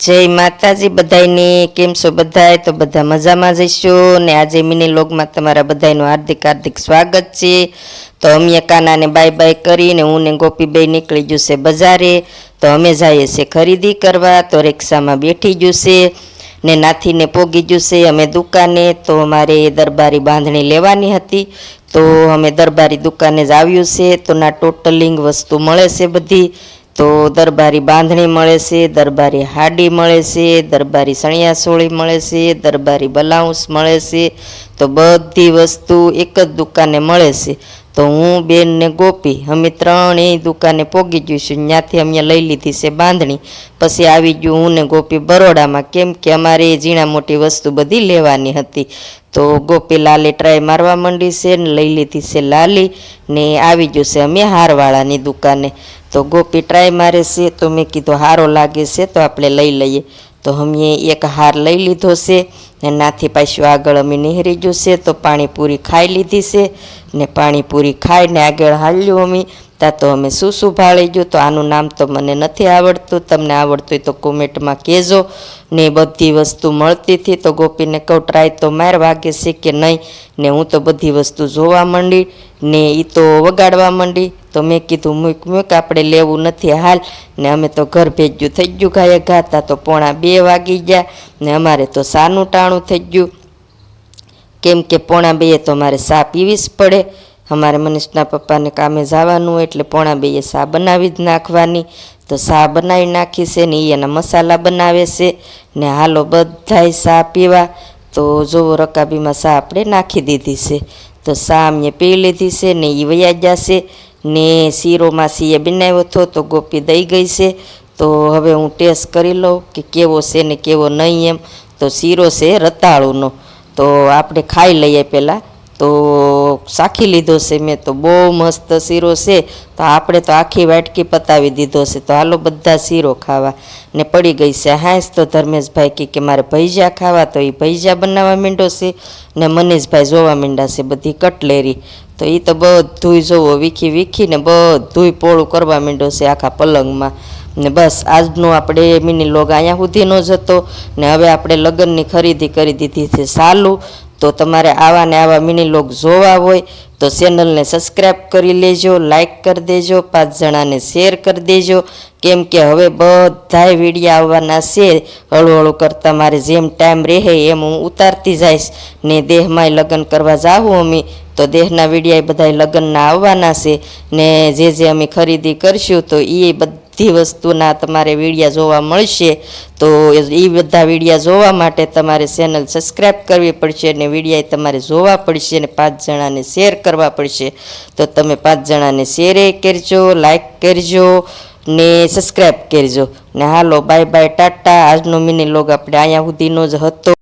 જય માતાજી બધાયની, કેમ છો બધાય? તો બધા મજામાં જઈશું ને આજે મિની લોગમાં તમારા બધાયનું હાર્દિક હાર્દિક સ્વાગત છે. તો અમે કાનાને બાય બાય કરીને હું ને ગોપીબાઈ નીકળી છે બજારે. તો અમે જઈએ છીએ ખરીદી કરવા. તો રિક્ષામાં બેઠી ગયું ને નાથીને પોગી છે અમે દુકાને. તો અમારે દરબારી બાંધણી લેવાની હતી. તો અમે દરબારી દુકાને જ આવ્યું છે. તો ના ટોટલિંગ વસ્તુ મળે છે બધી. તો દરબારી બાંધણી મળે છે, દરબારી હાડી મળે છે, દરબારી સણિયાસોળી મળે છે, દરબારી બ્લાઉઝ મળે છે, તો બધી વસ્તુ એક જ દુકાને મળે છે. તો હું બેનને ગોપી, અમે ત્રણેય દુકાને પોગી ગયું છું. ત્યાંથી અમે લઈ લીધી છે બાંધણી. પછી આવી ગયું હું ને ગોપી બરોડામાં. કેમ કે અમારે ઝીણા મોટી વસ્તુ બધી લેવાની હતી. તો ગોપી લાલી ટ્રાય મારવા માંડી છે ને લઈ લીધી છે લાલી ને આવી ગયું છે અમે હારવાળાની દુકાને. તો ગોપી, ટ્રાય મારે છે. તો મેં કીધું, હારો લાગે છે, તો આપણે લઈ લઈએ. તો અમે એક હાર લઈ લીધો છે. ને નાથી પાછું આગળ અમે નિહરી ગયું છે, તો પાણીપુરી ખાઈ લીધી છે ને પાણીપુરી ખાઈને આગળ હાલ્યું અમે. ત્યાં તો અમે શું શું ભાળી ગયું, તો આનું નામ તો મને નથી આવડતું, તમને આવડતું હોય તો કોમેન્ટમાં કહેજો. ને બધી વસ્તુ મળતી હતી, તો ગોપીને કહું, ટ્રાય તો માર વાગે છે કે નહીં? ને હું તો બધી વસ્તુ જોવા માંડી ને એ તો વગાડવા માંડી. તો મેં કીધું, મૂક મૂક, આપણે લેવું નથી હાલ. ને અમે તો ઘર ભેજ્યું થઈ ગયું, ગાયે ગાતા તો પોણા બે વાગી ગયા. ને અમારે તો સાનું ટાણું થઈ ગયું. કેમ કે પોણા બેએ તો મારે સા પીવી જ પડે. અમારે મનીષના પપ્પાને કામે જવાનું એટલે પોણા બેએ સા બનાવી જ નાખવાની. તો સા બનાવી નાખી છે ને એના મસાલા બનાવે છે. ને હાલો બધાય સા પીવા. તો જોવો રકાબીમાં સા આપણે નાખી દીધી છે. તો સા અમે પી લીધી છે ને એ વયા જશે ને શીરોમાં સીએ બનાવ્યો હતો તો ગોપી દઈ ગઈ છે. તો હવે હું ટેસ્ટ કરી લઉં કે કેવો છે ને કેવો નહીં એમ. તો શીરો છે રતાળુનો. તો આપણે ખાઈ લઈએ પહેલાં. તો સાખી લીધો છે મેં તો બહુ મસ્ત શીરો છે. તો આપણે તો આખી વાટકી પતાવી દીધો છે. તો હાલો બધા શીરો ખાવા. ને પડી ગઈ છે હાંસ તો ધર્મેશભાઈ કહે કે મારે ભૈજા ખાવા તો એ ભૈજા બનાવવા માંડો છે. ને મનીષભાઈ જોવા માંડ્યા છે બધી કટલેરી. તો એ તો બધુંય જોવો વીખી વીખીને બધુંય પોળું કરવા માંડ્યો છે આખા પલંગમાં. ને બસ આજનો આપણે મિની લોગ અહીંયા સુધીનો જ હતો ને હવે આપણે લગ્નની ખરીદી કરી દીધી છે સાલું. તો તમારે આવા ને આવા મિની લોગ જોવા હોય તો ચેનલને સબસ્ક્રાઈબ કરી લેજો લાઇક કરી દેજો, પાંચ જણાને શેર કરી દેજો. કેમ કે હવે બધાય વિડીયા આવવાના છે, હળુહળું હળુ કરતાં મારે જેમ ટાઈમ રહે એમ હું ઉતારતી જઈશ. ને દેહમાંય લગ્ન કરવા જાવું અમે, તો દેહના વિડીયા બધાય લગ્નના આવવાના છે. ને જે જે અમે ખરીદી કરશું તો એ બધી વસ્તુના તમારે વિડીયા જોવા મળશે, તો એ બધા વિડીયા જોવા માટે તમારે ચેનલ સબસ્ક્રાઈબ કરવી પડશે ને વિડીયા તમારે જોવા પડશે અને પાંચ જણાને શેર કરવા પડશે. તો તમે પાંચ જણાને શેરે કરજો, લાઈક કરજો ને સબસ્ક્રાઈબ કરજો. ને હાલો, બાય બાય, ટાટા. આજનો મિની લોગ આપણે અહીંયા સુધીનો જ હતો.